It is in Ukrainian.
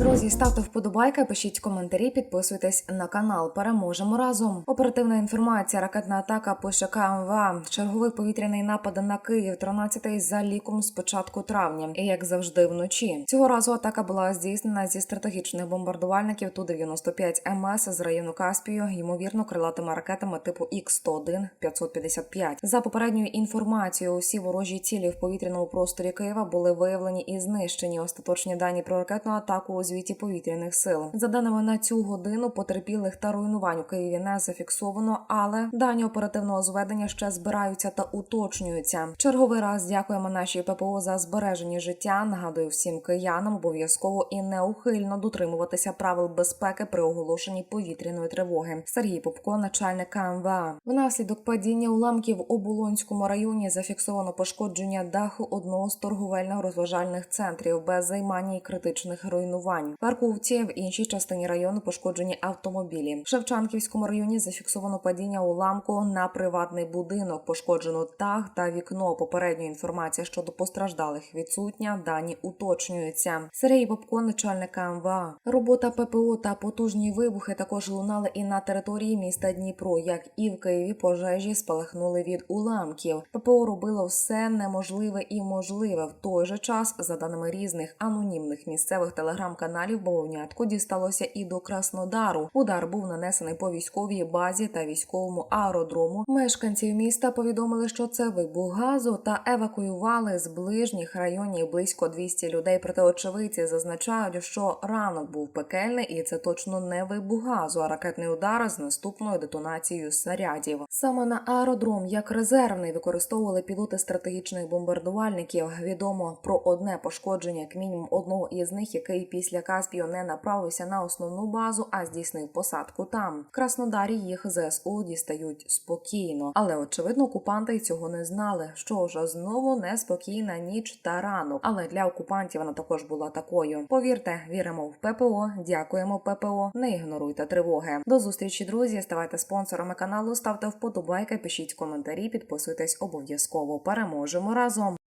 Друзі, ставте вподобайки, пишіть коментарі, підписуйтесь на канал. Переможемо разом. Оперативна інформація. Ракетна атака пише КМВ. Черговий повітряний напад на Київ, 13-й за ліком з початку травня. І як завжди, вночі. Цього разу атака була здійснена зі стратегічних бомбардувальників ту 95 МС з району Каспію, ймовірно, крилатими ракетами типу Х-101 555. За попередньою інформацією, усі ворожі цілі в повітряному просторі Києва були виявлені і знищені. Остаточні дані про ракетну атаку звіті повітряних сил. За даними на цю годину, потерпілих та руйнувань у Києві не зафіксовано, але дані оперативного зведення ще збираються та уточнюються. Черговий раз дякуємо нашій ППО за збереження життя. Нагадую всім киянам обов'язково і неухильно дотримуватися правил безпеки при оголошенні повітряної тривоги. Сергій Попко, начальник КМВА. Внаслідок падіння уламків у Оболонському районі зафіксовано пошкодження даху одного з торговельно-розважальних центрів без займання і критичних руйнувань. В Парковці в іншій частині району пошкоджені автомобілі. В Шевчанківському районі зафіксовано падіння уламку на приватний будинок. Пошкоджено дах та вікно. Попередня інформація щодо постраждалих відсутня. Дані уточнюються. Сергій Попко, начальник МВА. Робота ППО та потужні вибухи також лунали і на території міста Дніпро, як і в Києві пожежі спалахнули від уламків. ППО робило все неможливе і можливе. В той же час, за даними різних анонімних місцевих телеграм-каналів, бововнятку дісталося і до Краснодару. Удар був нанесений по військовій базі та військовому аеродрому. Мешканців міста повідомили, що це вибух газу та евакуювали з ближніх районів близько 200 людей. Проте очевидці зазначають, що ранок був пекельний, і це точно не вибух газу, а ракетний удар з наступною детонацією снарядів. Саме на аеродром як резервний використовували пілоти стратегічних бомбардувальників. Відомо про одне пошкодження, як мінімум одного із них, який після Каспію не направився на основну базу, а здійснив посадку там. В Краснодарі їх ЗСУ дістають спокійно, але очевидно, окупанти цього не знали. Що ж, знову неспокійна ніч та ранок. Але для окупантів вона також була такою. Повірте, віримо в ППО. Дякуємо ППО. Не ігноруйте тривоги. До зустрічі, друзі. Ставайте спонсорами каналу, ставте вподобайки, пишіть коментарі, підписуйтесь обов'язково. Переможемо разом.